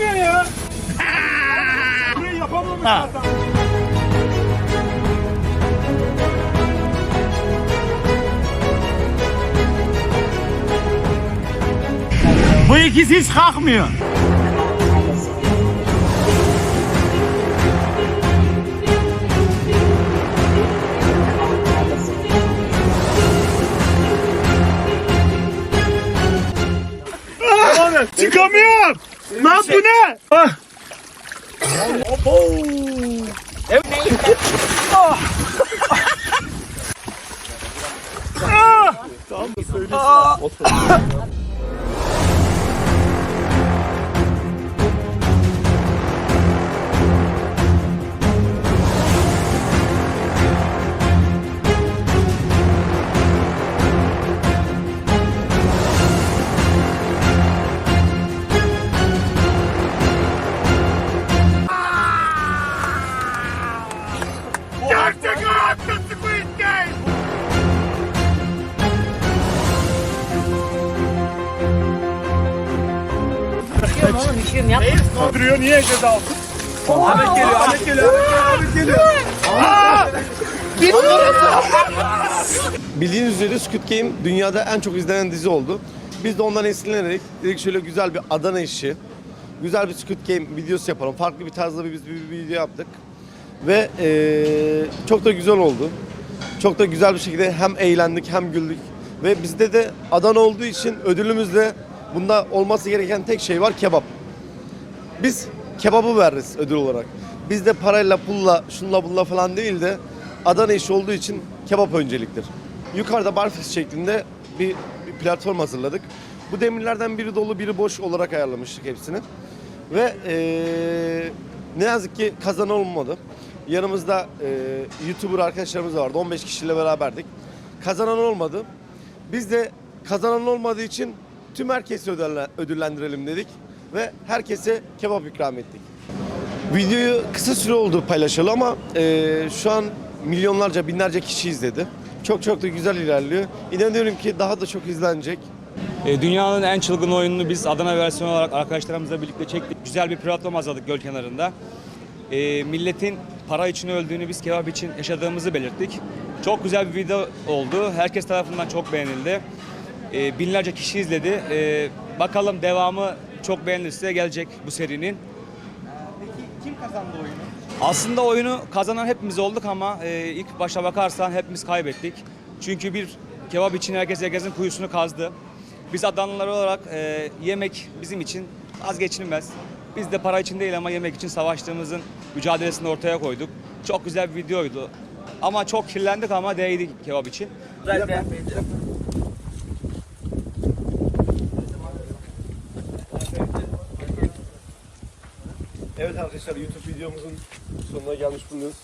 yapıyorsun ya? Burayı yapamamış Ha. zaten. Bu ikisi hiç kalkmıyor. Çıkamıyor. Lan bu ne? Ah. Gerçek Oğlum üşüyorum yapma. Duruyor niye ceza aldı? Ahmet geliyor, Ahmet geliyor, Ahmet geliyor. Bildiğiniz üzere Squid Game dünyada en çok izlenen dizi oldu. Biz de ondan esinlenerek dedik şöyle güzel bir Adana işi, güzel bir Squid Game videosu yapalım. Farklı bir tarzda bir, biz bir, bir video yaptık. Ve eee, çok da güzel oldu. Çok da güzel bir şekilde hem eğlendik hem güldük. Ve bizde de Adana olduğu için ödülümüz de bunda olması gereken tek şey var kebap. Biz kebabı veririz ödül olarak. Bizde parayla, pulla, şunla bunla falan değil de Adana işi olduğu için kebap önceliktir. Yukarıda barfiks şeklinde bir, bir platform hazırladık. Bu demirlerden biri dolu, biri boş olarak ayarlamıştık hepsini. Ve eee, ne yazık ki kazanan olmadı. Yanımızda eee, YouTuber arkadaşlarımız vardı. 15 kişiyle beraberdik. Kazanan olmadı. Biz de kazanan olmadığı için tüm herkesi ödülle- ödüllendirelim dedik ve herkese kebap ikram ettik. Videoyu kısa süre oldu paylaşalı ama eee, şu an milyonlarca, binlerce kişi izledi. Çok çok da güzel ilerliyor. İnanıyorum ki daha da çok izlenecek. E, Dünyanın en çılgın oyununu biz Adana versiyonu olarak arkadaşlarımızla birlikte çektik. Güzel bir platform hazırladık göl kenarında. E, milletin para için öldüğünü biz kebap için yaşadığımızı belirttik. Çok güzel bir video oldu. Herkes tarafından çok beğenildi. E, binlerce kişi izledi. E, bakalım devamı çok beğenilirse gelecek bu serinin. Kim kazandı oyunu? Aslında oyunu kazanan hepimiz olduk ama e, ilk başta bakarsan hepimiz kaybettik. Çünkü bir kebap için herkes herkesin kuyusunu kazdı. Biz Adanalılar olarak e, yemek bizim için vazgeçilmez. Biz de para için değil ama yemek için savaştığımızın mücadelesini ortaya koyduk. Çok güzel bir videoydu. Ama çok kirlendik ama değdi kebap için. Zaten. Evet arkadaşlar YouTube videomuzun sonuna gelmiş bulunuyoruz.